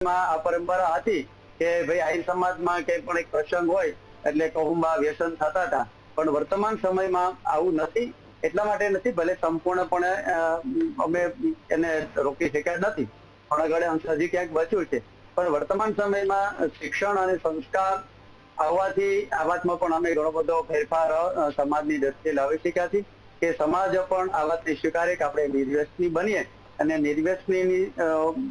માં આ પરંપરા હતી કે ભાઈ આહિર સમાજમાં કે પણ એક પ્રસંગ હોય એટલે કહુંબા વ્યસન થતા હતા. પણ વર્તમાન સમયમાં આવું નથી. એટલા માટે નથી, ભલે સંપૂર્ણપણે અમે એને રોકી શક્યા નથી. પણ આગળ અંશ હજી ક્યાંક બચ્યું છે. પણ વર્તમાન સમયમાં શિક્ષણ અને સંસ્કાર આવવાથી આ વાતમાં પણ અમે ઘણો બધો ફેરફાર સમાજની દ્રષ્ટિએ લાવી શક્યા છીએ કે સમાજ પણ આ વાતને સ્વીકારે કે આપણે નિર્વ્યસની બનીએ. અને નિર્વ્યસની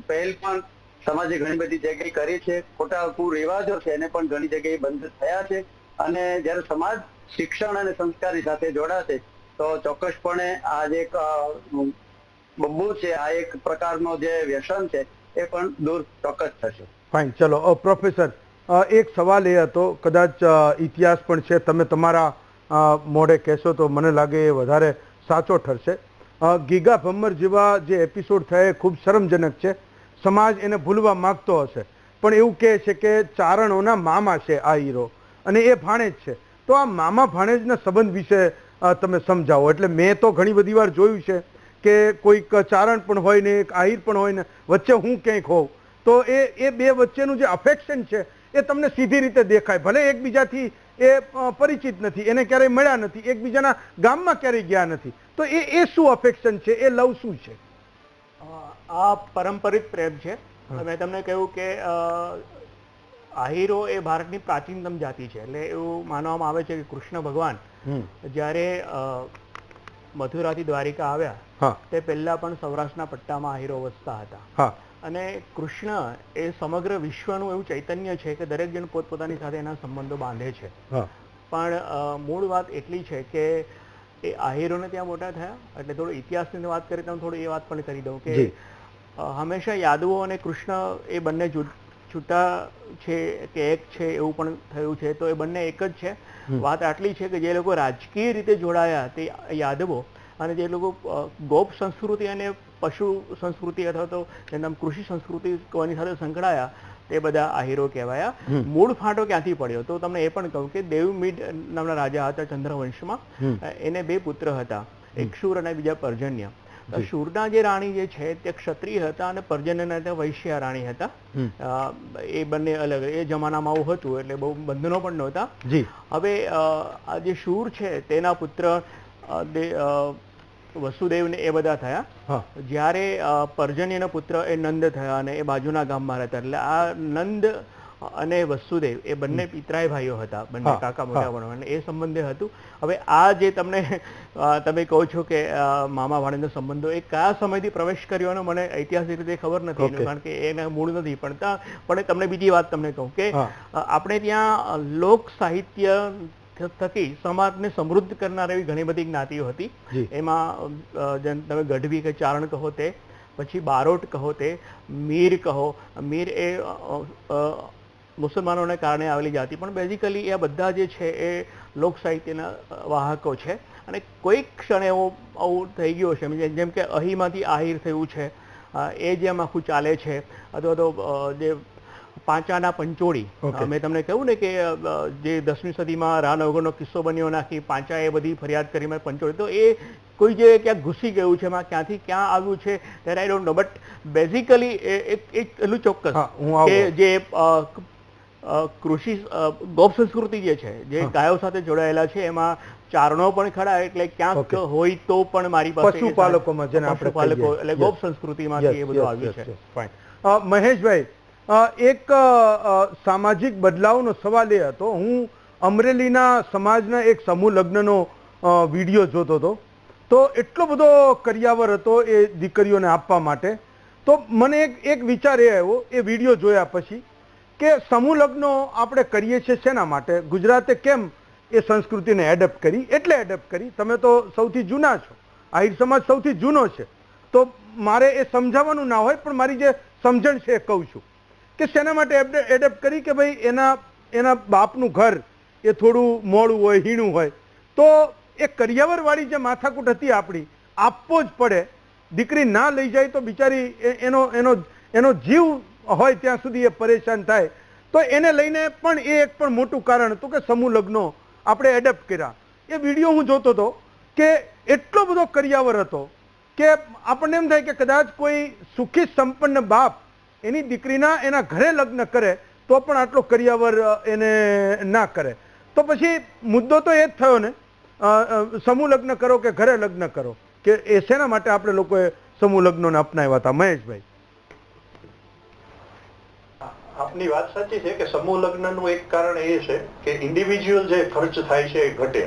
પહેલ પણ સમાજે ઘણી બધી જગ્યાએ કરી છે. ખોટા કુરિવાજો છે, એને પણ ઘણી જગ્યાએ બંધ થયા છે. અને જ્યારે સમાજ શિક્ષણ અને સંસ્કારની સાથે જોડાશે, તો ચોક્કસપણે આ જે એક બબ્બુ છે, આ એક પ્રકારનો જે વ્યસન છે, એ પણ દૂર ચોક્કસ થશે. ફાઇન ચલો પ્રોફેસર એક સવાલ એ હતો, કદાચ ઇતિહાસ પણ છે, તમે તમારા મોડે કહેશો તો મને લાગે એ વધારે સાચો ઠરશે. ગીગા ભમ્મર જેવા જે એપિસોડ થયા એ ખૂબ શરમજનક છે. સમાજ એને ભૂલવા માંગતો હશે. પણ એવું કહે છે કે ચારણોના મામા છે આ હીરો. અને એ ભાણેજ છે. તો આ મામા ભાણેજના સંબંધ વિશે તમે સમજાવો. એટલે મેં તો ઘણી બધી વાર જોયું છે કે કોઈક ચારણ પણ હોય ને એક આહિર પણ હોય ને વચ્ચે હું ક્યાંક હોઉં. તો એ એ બે વચ્ચેનું જે અફેક્શન છે એ તમને સીધી રીતે દેખાય. ભલે એકબીજાથી એ પરિચિત નથી, એને ક્યારેય મળ્યા નથી, એકબીજાના ગામમાં ક્યારેય ગયા નથી. તો એ એ શું અફેક્શન છે? એ લવ શું છે? આ પરંપરિત પ્રેમ છે. મેં તમને કહ્યું કે આહીરો એ ભારતની પ્રાચીનતમ જાતિ છે. એટલે એવું માનવામાં આવે છે કે કૃષ્ણ ભગવાન જ્યારે મથુરાથી દ્વારિકા આવ્યા તે પહેલા પણ સૌરાષ્ટ્રના પટ્ટામાં આહીરો વસતા હતા. અને કૃષ્ણ એ સમગ્ર વિશ્વનું એવું ચૈતન્ય છે કે દરેક જણ પોતપોતાની સાથે એના સંબંધો બાંધે છે. પણ મૂળ વાત એટલી છે કે એ આહિરોને ત્યાં મોટા થયા. એટલે થોડો ઇતિહાસની વાત કરીએ તો હું થોડું એ વાત પણ કરી દઉં કે હંમેશા યાદવો અને કૃષ્ણ એ બંને છૂટા છે કે એક છે એવું પણ થયું છે. તો એ બંને એક જ છે. વાત આટલી છે કે જે લોકો રાજકીય રીતે જોડાયા તે યાદવો અને જે લોકો ગોપ સંસ્કૃતિ અને પશુ સંસ્કૃતિ અથવા તો જેનું કૃષિ સંસ્કૃતિ કોની સાથે સંકળાયા તે બધા આહીરો કહેવાયા. મૂળ ફાંટો ક્યાંથી પડ્યો? તો તમને એ પણ કહું કે દેવમીડ નામના રાજા હતા ચંદ્રવંશમાં. એને બે પુત્ર હતા એક શૂર અને બીજા પર્જન્ય. શૂરના જે રાણી જે છે તે ક્ષત્રિય હતા અને પર્જન્યના તે વૈશ્ય રાણી હતા. એ બંને અલગ. એ જમાનામાં આવું હતું એટલે બહુ બંધનો પણ નહોતા. હવે આ જે શૂર છે તેના પુત્ર વસુદેવ ને એ બધા થયા. જ્યારે અ, પર્જન્યના પુત્ર એ નંદ થયા અને એ બાજુના ગામમાં રહેતા. એટલે આ નંદ અને વસુદેવ એ બંને પિતરાય ભાઈઓ હતા બંને કાકા મોટા. અને એ સંબંધે હતું. હવે આ જે તમને તમે કહો છો કે મામા ભાણેનો સંબંધો એ કયા સમયથી પ્રવેશ કર્યો એનો મને ઐતિહાસિક રીતે ખબર નથી. કારણ કે એના મૂળ નથી. પણ પણ તમને બીજી વાત તમને કહું કે આપણે ત્યાં લોક સાહિત્ય થકી સમાજને સમૃદ્ધ કરનાર એવી ઘણી બધી જ્ઞાતિઓ હતી. એમાં જેમ તમે ગઢવી કે ચારણ કહો તે પછી બારોટ કહો તે મીર કહો મીર એ મુસલમાનોને કારણે આવેલી જાતિ. પણ બેઝિકલી એ બધા જે છે એ લોક સાહિત્યના વાહકો છે. અને કોઈક ક્ષણે એવો આવું થઈ ગયો છે જેમ- કે અહીમાંથી આહિર થયું છે એ જેમ આખું ચાલે છે. અથવા તો જે પાંચાના પંચોળી. અમે મેં તમને કહ્યું ને કે જે દસમી સદીમાં રાનવગરનો કિસ્સો બન્યો નાખી પાંચા એ બધી ફરિયાદ કરી મેં પંચોળી. તો એ કોઈ જે ક્યાંક ઘૂસી ગયું છે એમાં ક્યાંથી ક્યાં આવ્યું છે ત્યારે I don't know. But basically એક એટલું ચોક્કસ. કે જે કૃષિ ગોપ સંસ્કૃતિ જે છે જે ગાયો સાથે જોડાયેલા છે એમાં ચારણો પણ ખરા એટલે ક્યાંક હોય તો પણ મારી પાસે પશુપાલકોમાં જેને આપણે એટલે. ગોપ સંસ્કૃતિમાંથી એ બધું આવ્યું છે. ફાઇન મહેશભાઈ એક સામાજિક બદલાવનો સવાલ એ હતો. હું અમરેલીના સમાજના એક સમૂહ લગ્નનો વીડિયો જોતો હતો. તો એટલો બધો કરિયાવર હતો એ દીકરીઓને આપવા માટે. તો મને એક એક વિચાર એ આવ્યો, એ વીડિયો જોયા પછી, કે સમૂહ લગ્નો આપણે કરીએ છીએ શેના માટે? ગુજરાતે કેમ એ સંસ્કૃતિને એડપ્ટ કરી? એટલે એડપ્ટ કરી? તમે તો સૌથી જૂના છો. આહિર સમાજ સૌથી જૂનો છે. તો મારે એ સમજાવવાનું ના હોય, પણ મારી જે સમજણ છે એ કહું છું. કે શેના માટે એડેપ્ટ કરી કે ભાઈ એના એના બાપનું ઘર એ થોડું મોડું હોય, હીણું હોય. તો એ કરિયાવરવાળી જે માથાકૂટ હતી આપણી, આપવો જ પડે. દીકરી ના લઈ જાય તો બિચારી એનો એનો એનો જીવ હોય ત્યાં સુધી એ પરેશાન થાય. તો એને લઈને પણ એ એક પણ મોટું કારણ હતું કે સમૂહ લગ્નો આપણે એડેપ્ટ કર્યા. એ વીડિયો હું જોતો હતો કે એટલો બધો કરિયાવર હતો કે આપણને એમ થાય કે કદાચ કોઈ સુખી સંપન્ન બાપ એની દીકરીના એના ઘરે લગ્ન કરે તો પણ આટલો કરિયાવર એને ના કરે. તો પછી મુદ્દો તો એ જ થયો ને સમૂહ લગ્ન કરો કે ઘરે લગ્ન કરો? કે એ શેના માટે આપણે લોકોએ સમૂહ લગ્નોને અપનાવ્યા હતા? મહેશભાઈ. આપની વાત સાચી છે કે સમૂહ લગ્નનું એક કારણ એ છે કે ઇન્ડિવિજ્યુઅલ જે ખર્ચ થાય છે એ ઘટે.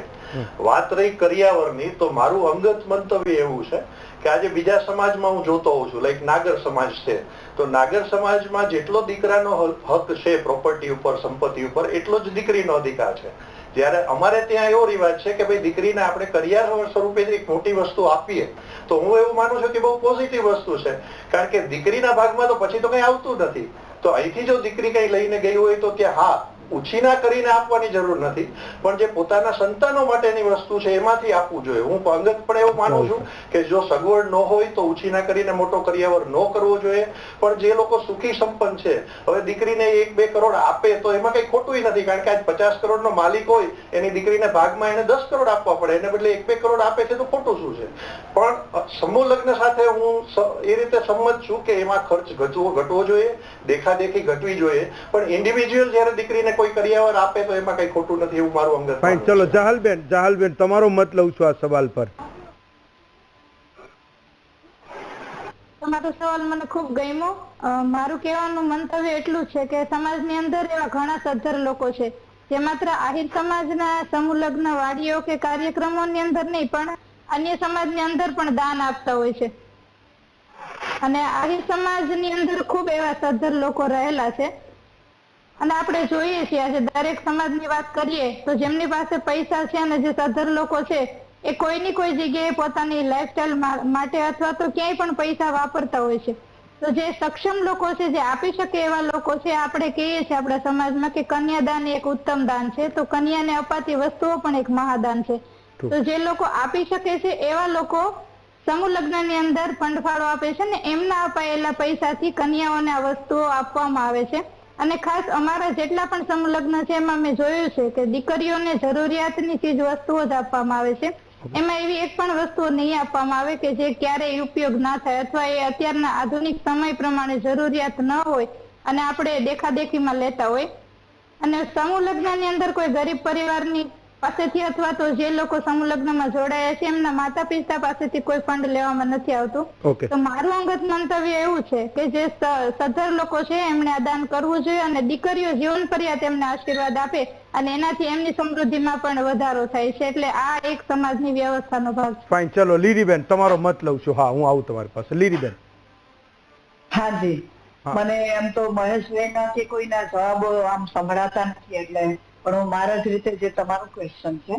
વાત રહી કરિયાવરની તો મારું અંગત મંતવ્ય એવું છે કે આજે બીજા સમાજમાં હું જોતો હોઉં છું લાઈક નાગર સમાજ છે. તો નાગર સમાજમાં જેટલો દીકરાનો હક છે પ્રોપર્ટી ઉપર, સંપત્તિ ઉપર, એટલો જ દીકરીનો અધિકાર છે. જ્યારે અમારે ત્યાં એવો રિવાજ છે કે ભાઈ દીકરીને આપણે કરિયાર સ્વરૂપે એક મોટી વસ્તુ આપીએ, તો હું એવું માનું છું કે બહુ પોઝિટિવ વસ્તુ છે. કારણ કે દીકરીના ભાગમાં તો પછી તો કંઈ આવતું નથી. તો અહીંથી જો દીકરી કંઈ લઈને ગઈ હોય તો ત્યાં હા ઉછીના કરીને આપવાની જરૂર નથી. પણ જે પોતાના સંતાનો માટેની વસ્તુ છે એમાંથી આપવું જોઈએ. હું અંગત પણ એવું માનું છું કે જો સગવડ ન હોય તો ઉછીના કરીને મોટો કરિયાવર ન કરવો જોઈએ. પણ જે લોકો સુખી સંપન્ન છે હવે દીકરીને એક બે કરોડ આપે તો એમાં કઈ ખોટું નથી કારણ કે આજ પચાસ કરોડનો માલિક હોય એની દીકરીને ભાગમાં એને દસ કરોડ આપવા પડે. એને બદલે એક બે કરોડ આપે છે તો ખોટું શું છે? પણ સમૂહ લગ્ન સાથે હું એ રીતે સંમત છું કે એમાં ખર્ચ ઘટવો ઘટવો જોઈએ દેખાદેખી ઘટવી જોઈએ. પણ ઇન્ડિવિજ્યુઅલ જયારે દીકરીને કોઈ કરિયાવર આપે તો એમાં કઈ ખોટું નથી એવું મારું અંગત ફાઇન ચલો જહાલબેન જહાલબેન તમારો મત લઉં છું આ સવાલ પર. તમારો સવાલ મને ખૂબ ગમ્યો. મારું કહેવાનું મંતવ્ય એટલું છે કે સમાજની અંદર એવા ઘણા સદ્ધર લોકો છે. જે માત્ર આહિર સમાજના સમૂહ લગ્ન વાડીઓ કે કાર્યક્રમોની અંદર નહીં પણ અન્ય સમાજની અંદર પણ દાન આપતા હોય છે. અને આહિર સમાજની અંદર ખૂબ એવા સદ્ધર લોકો રહેલા છે. અને આપણે જોઈએ છીએ આજે દરેક સમાજની વાત કરીએ તો જેમની પાસે પૈસા છે અને જે સધર લોકો છે એ કોઈની કોઈ જગ્યાએ પોતાની લાઈફસ્ટાઈલ માટે અથવા તો ક્યાંય પણ પૈસા વાપરતા હોય છે. તો જે સક્ષમ લોકો છે જે આપી શકે એવા લોકો છે આપણે કહીએ છીએ આપણા સમાજમાં કે કન્યાદાન એક ઉત્તમ દાન છે. તો કન્યાને અપાતી વસ્તુઓ પણ એક મહાદાન છે. તો જે લોકો આપી શકે છે એવા લોકો સમૂહ લગ્નની અંદર ફંડફાળો આપે છે ને એમના અપાયેલા પૈસાથી કન્યાઓને આ વસ્તુઓ આપવામાં આવે છે. અને ખાસ અમારા જેટલા પણ સંલગ્ન છે, એમાં મેં જોયું છે કે દીકરીઓને જરૂરિયાતની ચીજ વસ્તુઓ જ આપવામાં આવે છે. એમાં એવી એક પણ વસ્તુઓ નહીં આપવામાં આવે કે જે ક્યારેય ઉપયોગ ના થાય અથવા એ અત્યારના આધુનિક સમય પ્રમાણે જરૂરિયાત ન હોય અને આપણે દેખાદેખીમાં લેતા હોય. અને સમૂહ લગ્નની અંદર કોઈ ગરીબ પરિવારની પાસેથી અથવા તો જે લોકો સમૂહ લગ્નમાં જોડાયા છે એમના માતા પિતા પાસેથી કોઈ ફંડ લેવામાં નથી આવતું. ઓકે તો મારું અંગત મંતવ્ય એવું છે કે જે સદ્ધર લોકો છે એમણે આ દાન કરવું જોઈએ અને દીકરીઓ જીવન પર્યાત એમને આશીર્વાદ આપે અને એનાથી એમની સમૃદ્ધિમાં પણ વધારો થાય છે. એટલે આ એક સમાજની વ્યવસ્થાનો ભાગ છે. ફાઇન ચલો લીરીબેન તમારો મત લઉં છું. હા હું આવું તમારી પાસે. લીરીબેન. હાજી હા. મને એમ તો મહેશભાઈનાથી કોઈના જવાબો આમ સંભળાતા નથી એટલે પણ હું મારા જ રીતે જે તમારું ક્વેશ્ચન છે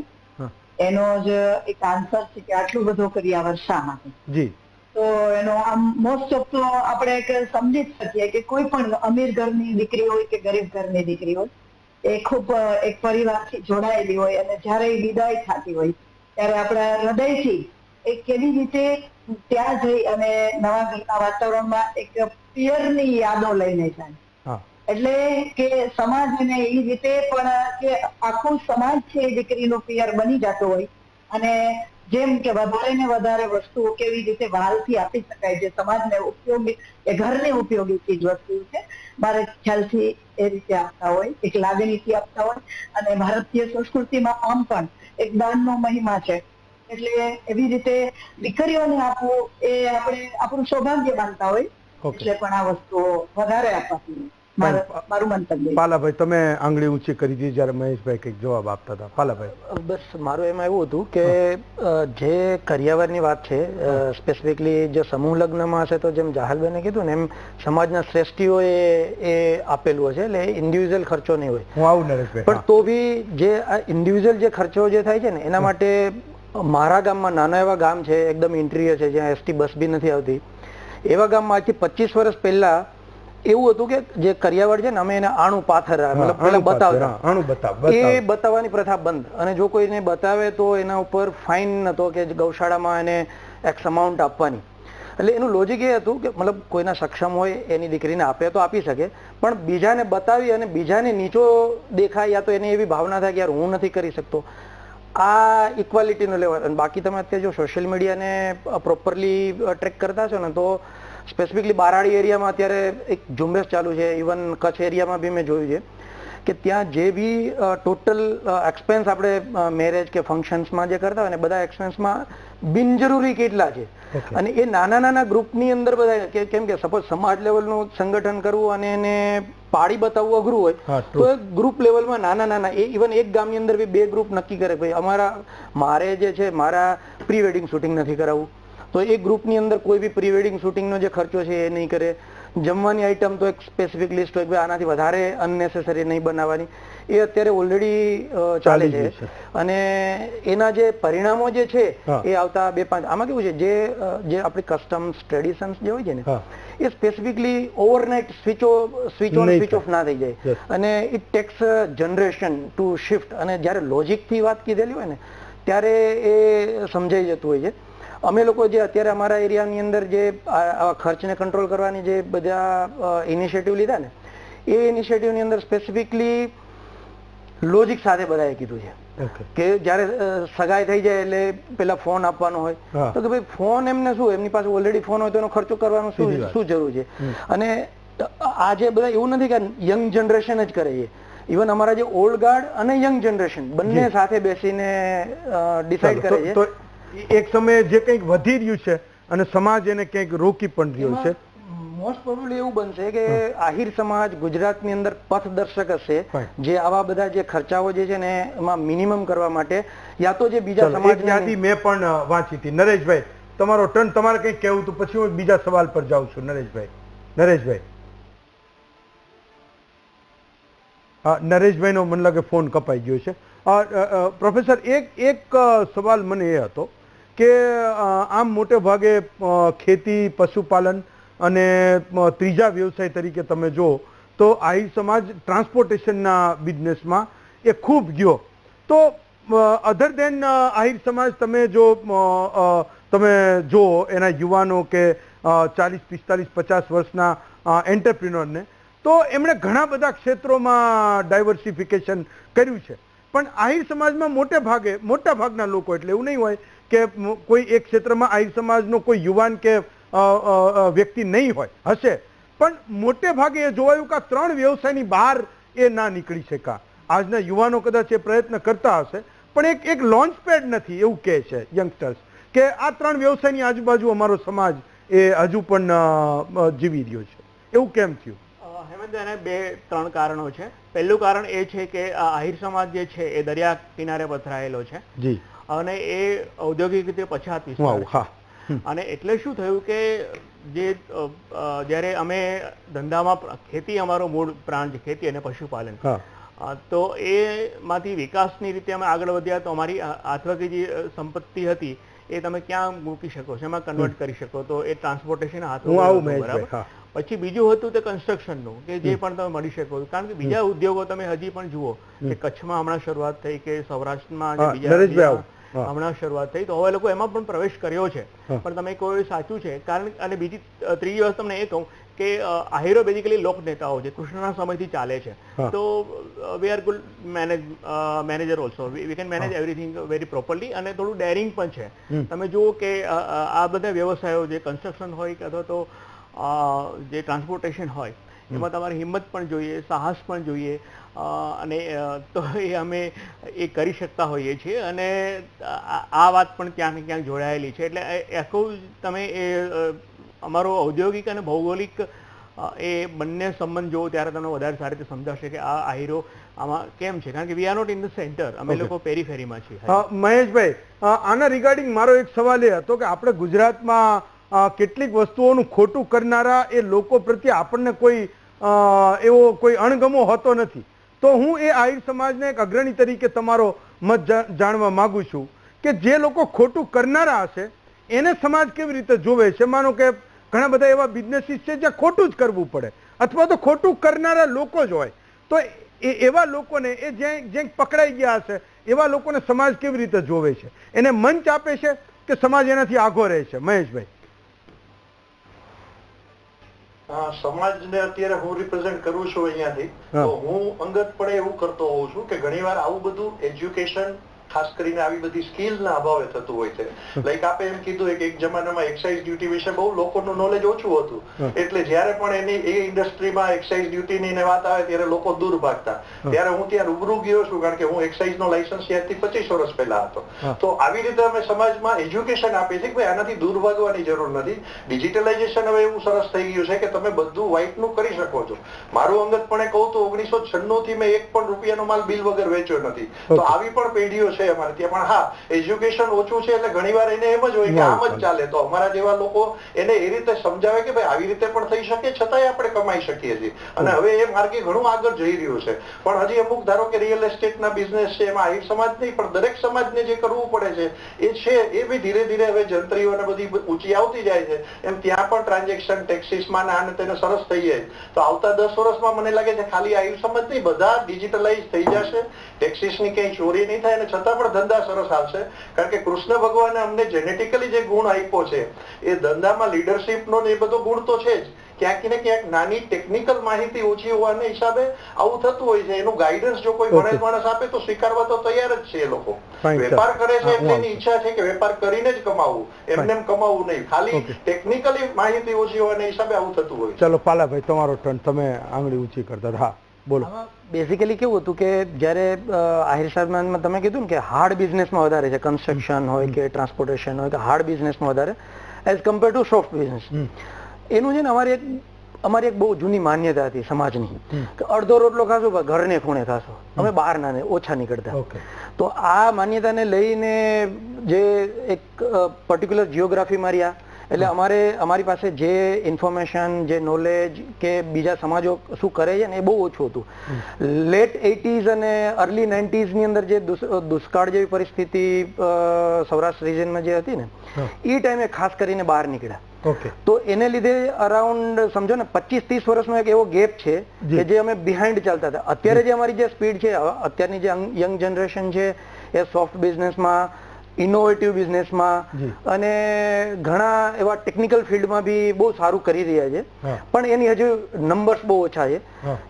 એનો જ એક આન્સર છે કે આટલું બધું કરી આ વર્ષા માટે. જી. તો એનો આમ મોસ્ટ ઓફ તો આપણે એક સમજી જ શકીએ કે કોઈ પણ અમીર ઘરની દીકરી હોય કે ગરીબ ઘરની દીકરી હોય એ ખૂબ એક પરિવારથી જોડાયેલી હોય અને જ્યારે એ વિદાય થતી હોય ત્યારે આપણા હૃદયથી એ કેવી રીતે ત્યાં જઈ અને નવા ઘરના વાતાવરણમાં એક પિયરની યાદો લઈને જાય. એટલે કે સમાજ એને એ રીતે પણ કે આખો સમાજ છે દીકરીનો પિયર બની જતો હોય. અને જેમ કે વધારે ને વધારે વસ્તુઓ કેવી રીતે વાલથી આપી શકાય જે સમાજને ઉપયોગી એ ઘરની ઉપયોગી ચીજ વસ્તુ છે. મારે ખ્યાલથી એ રીતે આપતા હોય એક લાગણીથી આપતા હોય. અને ભારતીય સંસ્કૃતિમાં આમ પણ એક દાનનો મહિમા છે. એટલે એવી રીતે દીકરીઓને આપવું એ આપણે આપણું સૌભાગ્ય માનતા હોય. એટલે પણ આ વસ્તુઓ વધારે આપવાથી. મારું મારું મંતવ્ય પાલાભાઈ તમે આંગળી ઊંચી કરી દીધી જ્યારે મહેશભાઈ કંઈક જવાબ આપતા હતા. પાલાભાઈ. બસ મારું એમાં એવું હતું કે જે કરિયાવરની વાત છે સ્પેસિફિકલી જે સમૂહ લગ્નમાં હશે તો જેમ જાહલબેને કીધું ને એમ સમાજના શ્રેષ્ઠીઓએ એ આપેલું હશે એટલે ઇન્ડિવિજ્યુઅલ ખર્ચો નહીં હોય. હું આવું નરેશભાઈ પણ તો બી જે આ ઇન્ડિવિજ્યુઅલ જે ખર્ચો જે થાય છે ને એના માટે મારા ગામમાં નાના એવા ગામ છે એકદમ ઇન્ટિરિયર છે જ્યાં એસટી બસ બી નથી આવતી. એવા ગામમાં આજથી પચીસ વર્ષ પહેલા એવું હતું કે જે કરિયાવર છે ને અમે એને આણું પાથર મતલબ બતાવતા. એ બતાવવાની પ્રથા બંધ. અને જો કોઈને બતાવે તો એના ઉપર ફાઇન હતો કે ગૌશાળામાં એને એક્સ અમાઉન્ટ આપવાની. એટલે એનું લોજિક એ હતું કે મતલબ કોઈના સક્ષમ હોય એની દીકરીને આપે તો આપી શકે. પણ બીજાને બતાવી અને બીજાને નીચો દેખાય યા તો એની એવી ભાવના થાય કે યાર હું નથી કરી શકતો. આ ઇક્વાલિટીનું લેવલ અને બાકી તમે અત્યારે જો સોશિયલ મીડિયાને પ્રોપરલી ટ્રેક કરતા છો ને તો સ્પેસિફિકલી બારાડી એરિયામાં અત્યારે એક ઝુંબેશ ચાલુ છે. ઇવન કચ્છ એરિયામાં બી મેં જોયું છે કે ત્યાં જે બી ટોટલ એક્સપેન્સ આપણે મેરેજ કે ફંક્શન્સમાં જે કરતા હોય ને બધા એક્સપેન્સમાં બિનજરૂરી કેટલા છે. અને એ નાના નાના ગ્રુપની અંદર બધા કેમ કે સપોઝ સમાજ લેવલનું સંગઠન કરવું અને એને પાડી બતાવવું અઘરું હોય તો એ ગ્રુપ લેવલમાં નાના નાના એ ઇવન એક ગામની અંદર બી બે ગ્રુપ નક્કી કરે ભાઈ અમારા મારે જે છે મારા પ્રી વેડિંગ શૂટિંગ નથી કરાવવું. તો એ ગ્રુપની અંદર કોઈ બી પ્રી વેડિંગ શૂટિંગનો જે ખર્ચો છે એ નહીં કરે. જમવાની આઈટમ તો એક સ્પેસિફિક લિસ્ટ હોય કે આનાથી વધારે અનનેસેસરી નહીં બનાવવાની. એ અત્યારે ઓલરેડી ચાલે છે. અને એના જે પરિણામો જે છે એ આવતા બે પાંચ આમાં કેવું છે જે જે આપણી કસ્ટમ્સ ટ્રેડિશન્સ જે હોય છે ને એ specifically overnight switch switch on switch off ના થઈ જાય. અને it takes generation to shift અને જ્યારે લોજિકથી વાત કીધેલી હોય ને ત્યારે એ સમજાઈ જતું હોય છે. અમે લોકો જે અત્યારે અમારા એરિયાની અંદર જે ખર્ચને કંટ્રોલ કરવાની જે બધા ઇનિશિયેટિવ લીધા ને એ ઇનિશિયેટિવની અંદર સ્પેસિફિકલી લોજિક સાથે બધાએ કીધું છે. કે જ્યારે સગાઈ થઈ જાય એટલે પેલા ફોન આપવાનો હોય. તો કે ભાઈ ફોન એમને શું એમની પાસે ઓલરેડી ફોન હોય તો એનો ખર્ચો કરવાનો શું શું જરૂર છે? અને આજે બધા એવું નથી કે યંગ જનરેશન જ કરે છે ઇવન અમારા જે ઓલ્ડ ગાર્ડ અને યંગ જનરેશન બંને સાથે બેસીને ડિસાઈડ કરે છે. એક સમયે જે કંઈક વધી રહ્યું છે અને સમાજ એને કંઈક રોકી પણ રહ્યો છે. મોસ્ટ પ્રોબેબલી એવું બનશે કે આહિર સમાજ ગુજરાતની અંદર પથદર્શક હશે જે આવા બધા જે ખર્ચાઓ જે છે ને એમાં મિનિમમ કરવા માટે યા તો જે બીજા સમાજ યાદી મેં પણ વાંચી હતી. નરેશભાઈ તમારો ટર્ન તમારે કંઈક કહેવું હતું પછી હું બીજા સવાલ પર જાઉં છું નરેશભાઈ. નરેશભાઈ. હા નરેશભાઈનો મને લાગે ફોન કપાઈ ગયો છે. પ્રોફેસર એક એક સવાલ મને એ હતો કે આમ મોટે ભાગે ખેતી, પશુપાલન અને ત્રીજા વ્યવસાય તરીકે તમે જો તો આહી સમાજ ટ્રાન્સપોર્ટેશનના બિઝનેસમાં એ ખૂબ ગયો. તો અધર દેન આહિર સમાજ તમે જો તમે જો એના યુવાનો કે ચાલીસ, પિસ્તાલીસ, પચાસ વર્ષના એન્ટરપ્રિનોરને તો એમણે ઘણા બધા ક્ષેત્રોમાં ડાયવર્સિફિકેશન કર્યું છે. પણ આહિર સમાજમાં મોટે ભાગે, મોટા ભાગના લોકો, એટલે એવું નહીં હોય કે કોઈ એક ક્ષેત્રમાં આહિર સમાજનો કોઈ યુવાન કે વ્યક્તિ નહીં હોય હશે. પણ મોટે ભાગે એ જોવાયું કે ત્રણ વ્યવસાયની બહાર એ ના નીકળી શકા. આજના યુવાનો કદાચ એ પ્રયત્ન કરતા હશે પણ એક એક લોન્ચ પેડ નથી એવું કહે છે યંગસ્ટર્સ કે આ ત્રણ વ્યવસાયની આજુબાજુ અમારો સમાજ એ હજુ પણ જીવી રહ્યો છે. એવું કેમ થયું? હેમંત એને બે ત્રણ કારણો છે. પહેલું કારણ એ છે કે આહિર સમાજ જે છે એ દરિયા કિનારે પથરાયેલો છે. જી. અને એ ઔદ્યોગિક રીતે પછાત વિસ્તાર હા. અને એટલે શું થયું કે જે જ્યારે અમે ધંધામાં ખેતી અમારો મૂળ પ્રાણ છે ખેતી અને પશુપાલન. તો એમાંથી વિકાસની રીતે અમે આગળ વધ્યા તો અમારી આ- જે સંપત્તિ હતી એ તમે ક્યાં મૂકી શકો છો એમાં કન્વર્ટ કરી શકો. તો એ ટ્રાન્સપોર્ટેશન હાથ પછી બીજું હતું તે કન્સ્ટ્રક્શનનું કે જે પણ તમે મળી શકો. કારણ કે બીજા ઉદ્યોગો તમે હજી પણ જુઓ કે કચ્છમાં હમણાં શરૂઆત થઈ કે સૌરાષ્ટ્રમાં અને બીજા. હમણાં શરૂઆત થઈ. તો હવે લોકો એમાં પણ પ્રવેશ કર્યો છે. પણ તમે કહો સાચું છે? કારણ અને બીજી ત્રીજી વસ્તુ તમને એ કહું કે આહિરો બેઝિકલી લોક નેતાઓ છે કૃષ્ણના સમયથી ચાલે છે. તો we are good manage manager also we can manage everything very properly અને થોડું ડેરિંગ પણ છે. તમે જુઓ કે આ બધા વ્યવસાયો જે કન્સ્ટ્રક્શન હોય કે અથવા તો જે ટ્રાન્સપોર્ટેશન હોય એમાં તમારી હિંમત પણ જોઈએ સાહસ પણ જોઈએ અને તો એ અમે એ કરી શકતા હોઈએ છીએ અને આ વાત પણ ક્યાંક ક્યાંક જોડાયેલી છે. એટલે આખું તમે એ અમારો ઔદ્યોગિક અને ભૌગોલિક એ બંને સંબંધ જોવો ત્યારે તમને વધારે સારી રીતે સમજાશે કે આ આહીરો આમાં કેમ છે. કારણ કે we are not in the centre અમે. લોકો પેરીફેરીમાં છીએ. મહેશભાઈ આના રિગાર્ડિંગ મારો એક સવાલ એ હતો કે આપણે ગુજરાતમાં કેટલીક વસ્તુઓનું ખોટું કરનારા એ લોકો પ્રત્યે આપણને કોઈ એવો કોઈ અણગમો હોતો નથી. તો હું એ આહિર સમાજને એક અગ્રણી તરીકે તમારો મત જાણવા માંગુ છું કે જે લોકો ખોટું કરનારા હશે એને સમાજ કેવી રીતે જોવે છે? માનો કે ઘણા બધા એવા બિઝનેસીસ છે જ્યાં ખોટું જ કરવું પડે. અથવા તો ખોટું કરનારા લોકો જ હોય. તો એ એવા લોકોને એ જ્યાં જ્યાં પકડાઈ ગયા હશે એવા લોકોને સમાજ કેવી રીતે જોવે છે? એને મંચ આપે છે કે સમાજ એનાથી આઘો રહે છે? મહેશભાઈ. હા, સમાજને અત્યારે હું રિપ્રેઝેન્ટ કરું છું અહીંયાથી. તો હું અંગત પણ એવું કરતો હોઉં છું કે ઘણીવાર આવું બધું એજ્યુકેશન ખાસ કરીને આવી બધી સ્કિલના અભાવે થતું હોય છે. લાઈક આપે એમ કીધું કે એક જમાનામાં એક્સાઇઝ ડ્યુટી વિશે બહુ લોકોનું નોલેજ ઓછું હતું. એટલે જ્યારે પણ એની એ ઇન્ડસ્ટ્રીમાં એક્સાઇઝ ડ્યુટીની વાત આવે ત્યારે લોકો દૂર ભાગતા. ત્યારે હું ત્યાં રૂબરૂ ગયો છું કારણ કે હું એક્સાઇઝ નો લાયસન્સ ત્યારથી પચીસ વર્ષ પહેલા હતો. તો આવી રીતે અમે સમાજમાં એજ્યુકેશન આપીએ છીએ કે ભાઈ આનાથી દૂર ભાગવાની જરૂર નથી. ડિજિટલાઇઝેશન હવે એવું સરસ થઈ ગયું છે કે તમે બધું white નું કરી શકો છો. મારું અંગતપણે કહું તો ઓગણીસો છન્નું થી મેં એક પણ રૂપિયાનો માલ બિલ વગર વેચ્યો નથી. તો આવી પણ પેઢીઓ છે અમારે ત્યાં. પણ હા એજ્યુકેશન ઓછું છે એટલે ઘણીવાર એને એમ જ હોય કે આમ જ ચાલે. તો અમારા જેવા લોકો એને એ રીતે સમજાવે કે ભાઈ આવી રીતે પણ થઈ શકે છતાંય આપણે કમાઈ શકીએ છીએ. અને હવે એ માર્ગે ઘણું આગળ જઈ રહ્યું છે. પણ હજી અમુક ધારો કે રિયલ એસ્ટેટના બિઝનેસ છે એમાં આહિર સમાજ નહીં પણ દરેક સમાજને જે કરવું પડે છે એ છે એ બી ધીરે ધીરે હવે જંત્રીઓ અને બધી ઊંચી આવતી જાય છે. એમ ત્યાં પણ ટ્રાન્ઝેક્શન ટેક્સીસમાં ને અને તેને સરસ થઈ જાય. તો આવતા દસ વર્ષમાં મને લાગે છે ખાલી આહિર સમાજ નહીં બધા ડિજિટલાઇઝ થઈ જશે. ટેક્સીસની ક્યાંય ચોરી નહીં થાય અને છતાં પણ ધંધા સરસ આવશે કારણ કે કૃષ્ણ ભગવાને અમને જેનેટિકલી જે ગુણ આપ્યો છે એ ધંધામાં લીડરશીપનો ને એ બધો ગુણ તો છે જ. ક્યાંક ને ક્યાંક નાની ટેકનિકલ માહિતી ઓછી હોવાને હિસાબે આવું થતું હોય છે. એનું ગાઈડન્સ જો કોઈ ભણેલ માણસ આપે તો સ્વીકારવા તો તૈયાર જ છે એ લોકો. વેપાર કરે છે એટલે એની ઈચ્છા છે કે વેપાર કરીને જ કમાવવું એમને એમ કમાવવું નહીં. ખાલી. ટેકનિકલી માહિતી ઓછી હોવાને હિસાબે આવું થતું હોય ચલો ચાલો પાલાભાઈ તમારો ટર્ન તમે આંગળી ઊંચી કરતા હા. બોલો. બેઝિકલી કેવું હતું કે જ્યારે આહિર સમાજમાં તમે કીધું ને કે હાર્ડ બિઝનેસમાં વધારે છે કન્સ્ટ્રક્શન હોય કે ટ્રાન્સપોર્ટેશન હોય કે હાર્ડ બિઝનેસમાં વધારે as compare to soft business એનું છે ને અમારી એક અમારી એક બહુ જૂની માન્યતા હતી સમાજની. કે અડધો રોટલો ખાશો ઘરને ખૂણે ખાશો અમે બહાર ના ઓછા નીકળતા. તો આ માન્યતાને લઈને જે એક પર્ટિક્યુલર જિયોગ્રાફી મારી આ એટલે અમારે અમારી પાસે જે ઇન્ફોર્મેશન જે નોલેજ કે બીજા સમાજો શું કરે છે ને એ બહુ ઓછું હતું. લેટ એટીઝ અને અર્લી નાઇન્ટીઝની અંદર જે દુષ્કાળ જેવી પરિસ્થિતિ સૌરાષ્ટ્ર રિજનમાં જે હતી ને એ ટાઈમે ખાસ કરીને બહાર નીકળ્યા. તો એને લીધે અરાઉન્ડ સમજો ને પચીસ ત્રીસ વર્ષનો એક એવો ગેપ છે કે જે અમે બિહાઇન્ડ ચાલતા હતા. અત્યારે જે. અમારી જે સ્પીડ છે અત્યારની જે યંગ જનરેશન છે એ સોફ્ટ બિઝનેસમાં ઇનોવેટિવ બિઝનેસમાં. અને ઘણા એવા ટેકનિકલ ફિલ્ડમાં બી બહુ સારું કરી રહ્યા છે. પણ એની હજુ નંબર્સ બહુ ઓછા છે.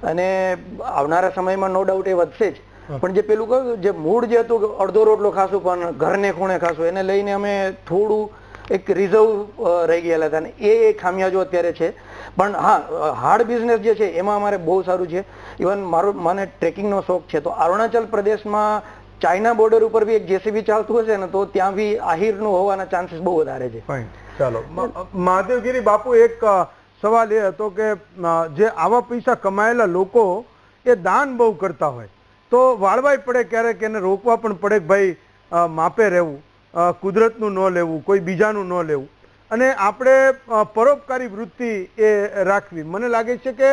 અને આવનારા સમયમાં નો ડાઉટ એ વધશે જ. પણ જે પેલું કહ્યું જે મૂળ જે હતું અડધો રોટલો ખાશું પણ ઘરને ખૂણે ખાશું એને લઈને અમે થોડું એક રિઝર્વ રહી ગયેલા હતા. અને એ ખામિયાજો અત્યારે છે. પણ હા હાર્ડ બિઝનેસ જે છે એમાં અમારે બહુ સારું છે. ઇવન મારો મને ટ્રેકિંગનો શોખ છે. તો અરુણાચલ પ્રદેશમાં ચાઇના બોર્ડર ઉપર બી એક જેસીબી ચાલતું હશે ને, તો ત્યાં બી આહિરનું હોવાના ચાન્સીસ બહુ વધારે છે. ચાલો. મહાદેવગીરી બાપુ, એક સવાલ એ હતો કે જે આવા પૈસા કમાયેલા લોકો એ દાન બહુ કરતા હોય. તો વાળવાય પડે ક્યારેક, એને રોકવા પણ પડે કે ભાઈ માપે રહેવું કુદરતનું ન લેવું, કોઈ બીજાનું ન લેવું. અને આપણે પરોપકારી વૃત્તિ એ રાખવી. મને લાગે છે કે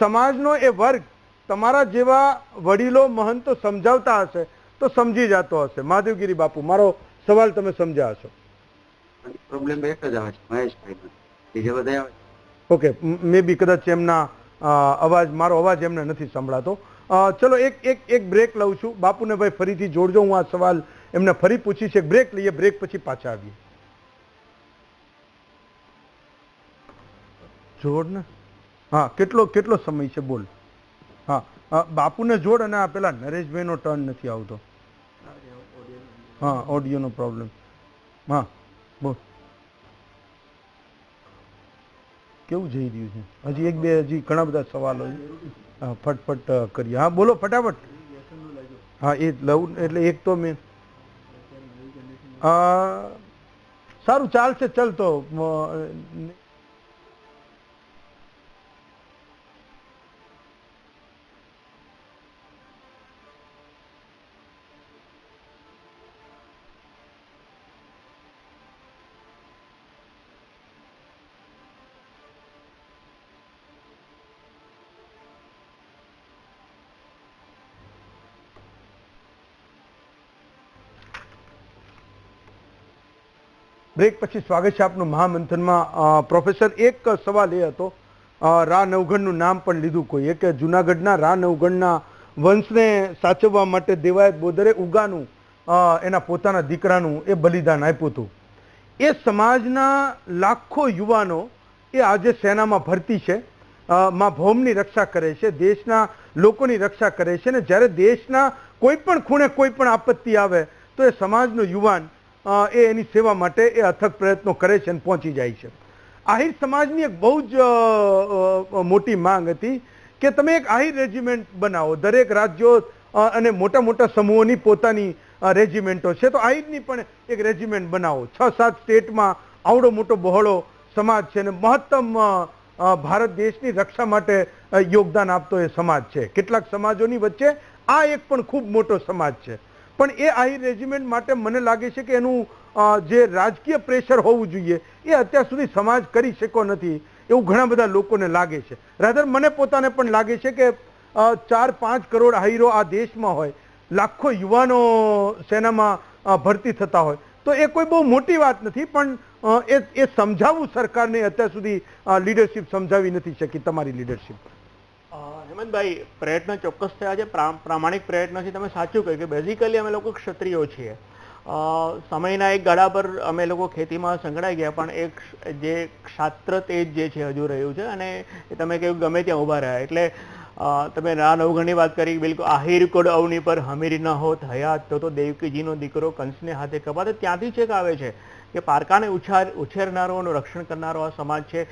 સમાજનો એ વર્ગ તમારા જેવા વડીલો મહંતો સમજાવતા હશે. તો સમજી જતો હશે. મહાદેવગીરી બાપુ મારો સવાલ તમે સમજ્યા હશો. પ્રોબ્લેમ એક જ આવે છે મહેશભાઈ બીજા બધા આવે ઓકે મે બી કદાચ એમના અવાજ મારો અવાજ એમને નથી સંભળાતો. ચલો એક એક એક બ્રેક લઉં છું. બાપુને ભાઈ ફરીથી જોડજો હું આ સવાલ એમને ફરી પૂછી છે. બ્રેક લઈએ બ્રેક પછી પાછા આવીએ. જોડ ને? હા કેટલો કેટલો સમય છે બોલ. હા બાપુને જોડ અને આ પેલા નરેશભાઈનો ટર્ન નથી આવતો. હા ઓડિયોનો પ્રોબ્લેમ હા બોલ. કેવું જઈ રહ્યું છે? હજી એક બે હજી ઘણા બધા સવાલો હા, ફટફટ કરીએ. હા બોલો ફટાફટ. હા એ લઉં એટલે એક તો મેં સારું ચાલશે ચલ તો બ્રેક પછી સ્વાગત છે આપનું મહામંથનમાં. પ્રોફેસર, એક સવાલ એ હતો. રા નવઘણનું નામ પણ લીધું કોઈએ કે જુનાગઢના રા નવઘણના વંશને સાચવવા માટે દેવાયત બોદરે ઉગાનું એના પોતાના દીકરાનું એ બલિદાન આપ્યું હતું. એ સમાજના લાખો યુવાનો એ આજે સેનામાં ભરતી છે. માં ભૌમની રક્ષા કરે છે, દેશના લોકોની રક્ષા કરે છે ને જ્યારે દેશના કોઈ પણ ખૂણે કોઈ પણ આપત્તિ આવે તો એ સમાજનો યુવાન એ એની સેવા માટે એ અથક પ્રયત્નો કરે છે અને પહોંચી જાય છે. આહિર સમાજની એક બહુ જ મોટી માંગ હતી કે તમે એક આહિર રેજિમેન્ટ બનાવો. દરેક રાજ્યો અને મોટા મોટા સમૂહોની પોતાની રેજિમેન્ટો છે. તો આહિરની પણ એક રેજિમેન્ટ બનાવો. છ સાત સ્ટેટમાં આવડો મોટો બહોળો સમાજ છે અને મહત્તમ ભારત દેશની રક્ષા માટે યોગદાન આપતો એ સમાજ છે. કેટલાક સમાજોની વચ્ચે આ એક પણ ખૂબ મોટો સમાજ છે. પણ એ આહિર રેજિમેન્ટ માટે મને લાગે છે કે એનું જે રાજકીય પ્રેશર હોવું જોઈએ, એ અત્યાર સુધી સમાજ કરી શક્યો નથી. એવું ઘણા બધા લોકોને લાગે છે. રાધર, મને પોતાને પણ લાગે છે કે ચાર પાંચ કરોડ આહીરો આ દેશમાં હોય, લાખો યુવાનો સેનામાં ભરતી થતા હોય. તો એ કોઈ બહુ મોટી વાત નથી, પણ એ એ સમજાવવું સરકારને અત્યાર સુધી લીડરશિપ સમજાવી નથી શકી તમારી લીડરશિપ હેમંતભાઈ, પ્રયત્ન ચોક્કસ થયા છે. પ્રા- પ્રામાણિક પ્રયત્નથી તમે સાચું કહ્યું કે બેઝિકલી અમે લોકો ક્ષત્રિયો છીએ. સમયના એક ગાળા પર અમે લોકો ખેતીમાં સંકળાઈ ગયા, પણ એક જે ક્ષાત્ર તેજ જે છે હજુ રહ્યું છે અને તમે કહ્યું ગમે ત્યાં ઊભા રહ્યા. એટલે તમે રાન અવગણની વાત કરી, બિલકુલ આહિર કોડ અવની પર હમીર ન હોત હયાત તો તો દેવકીજીનો દીકરો કંસને હાથે કપાતો ત્યાંથી છેક આવે છે કે પારકાને ઉછાર, ઉછેરનારો રક્ષણ કરનારો આ સમાજ છે.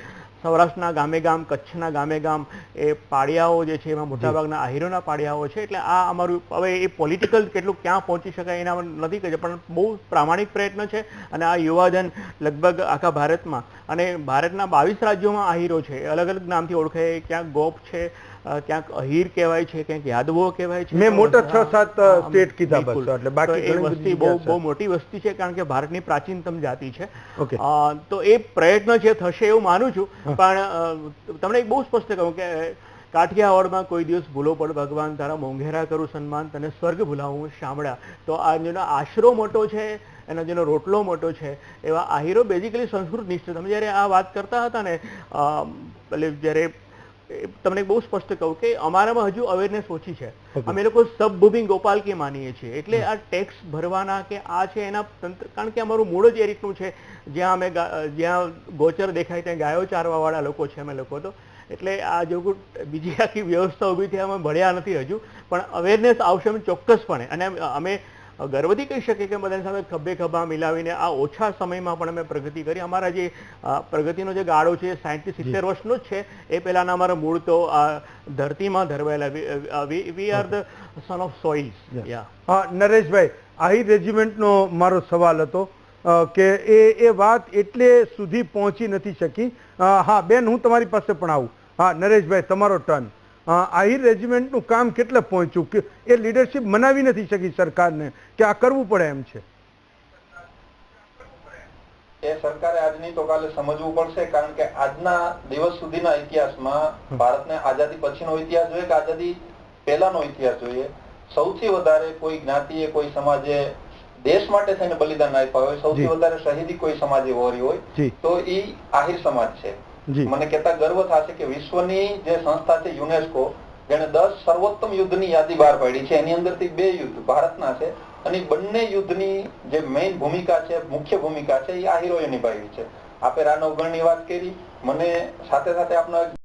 સૌરાષ્ટ્રના ગામે ગામ કચ્છના ગામે ગામ એ પાડિયાઓ જે છે એમાં મોટાભાગના આહિરોના પાડિયાઓ છે એટલે આ અમારું હવે એ પોલિટિકલ કેટલું ક્યાં પહોંચી શકાય એના નથી કહે પણ બહુ પ્રામાણિક પ્રયત્ન છે અને આ યુવાધન લગભગ આખા ભારતમાં અને ભારતના બાવીસ રાજ્યોમાં આહિરો છે અલગ અલગ નામથી ઓળખાય ક્યાંક ગોપ છે ક્યાંક અહીર કહેવાય છે ક્યાંક યાદવો કહેવાય છે. મેં મોટા છ સાત, સ્ટેટ કીધા બસ, એટલે બાકી વસ્તી બહુ બહુ મોટી વસ્તી છે કારણ કે ભારતની પ્રાચીનતમ જાતિ છે. તો એ પ્રયત્ન જે થશે એવું માનું છું. પણ તમને બહુ સ્પષ્ટ કહું કે કાઠિયાવાડમાં કોઈ દિવસ ભૂલો પડ ભગવાન તારા મોંઘેરા કરું સન્માન તને સ્વર્ગ ભૂલાવું શામળા. તો આ જેનો આશરો મોટો છે એનો જેનો રોટલો મોટો છે એવા આહીરો બેઝિકલી સંસ્કૃત નિષ્ઠ. તમે જ્યારે આ વાત કરતા હતા ને એટલે જ્યારે તમને બહુ સ્પષ્ટ કહું કે અમારામાં હજુ અવેરનેસ ઓછી છે. અમે લોકો સબભૂમિ ગોપાલકી માનીએ છીએ. એટલે આ ટેક્સ ભરવાના કે આ છે એના તંત્ર કારણ કે અમારું મૂળ જ એ રીતનું છે. જ્યાં અમે જ્યાં ગોચર દેખાય ત્યાં ગાયો ચારવાવાળા લોકો છે અમે લોકો તો. એટલે આ જો બીજી આખી વ્યવસ્થા ઊભી થઈ અમે ભણ્યા નથી હજુ. પણ અવેરનેસ આવશે અમે ચોક્કસપણે. અને અમે ગર્વથી કહી શકીએ કે બધાની સામે ખભે ખભા મિલાવીને આ ઓછા સમયમાં પણ અમે પ્રગતિ કરી. અમારા જે પ્રગતિનો જે ગાળો છે સાહીઠથી સિત્તેર વર્ષનો જ છે. એ પહેલાના અમારા મૂળ તો આ ધરતીમાં ધરવાયેલા we are the son of soils. Nareshbhai Ahir રેજિમેન્ટનો મારો સવાલ હતો કે એ એ વાત એટલે સુધી પહોંચી નથી શકી? હા બેન હું તમારી પાસે પણ આવું. હા નરેશભાઈ તમારો ટર્ન. આહિર રેજિમેન્ટનું કામ કેટલે પહોંચ્યું? કે એ લીડરશિપ મનાવી નથી શકી સરકારને કે આ કરવું પડે એમ છે? એ સરકારે આજની તો કાલે સમજવું પડશે કારણ કે આજના દિવસ સુધીના ઇતિહાસમાં ભારતને આઝાદી પછીનો ઇતિહાસ જોઈએ કે આઝાદી પહેલાનો ઇતિહાસ જોઈએ? સૌથી વધારે કોઈ જ્ઞાતિએ કોઈ સમાજે દેશ માટે થઈને બલિદાન આપ્યા હોય સૌથી વધારે શહીદી કોઈ સમાજે વહોરી હોય તો એ આહિર સમાજ છે. મને કહેતા ગર્વ થશે કે વિશ્વની જે સંસ્થા છે યુનેસ્કો જેને દસ સર્વોત્તમ યુદ્ધની યાદી બહાર પાડી છે. એની અંદરથી બે યુદ્ધ, ભારતના છે અને બંને યુદ્ધની જે મેઇન ભૂમિકા છે, મુખ્ય ભૂમિકા છે, એ આહિરોએ નિભાવી છે. આપે રાનવગણની વાત કરી. મને સાથે સાથે આપના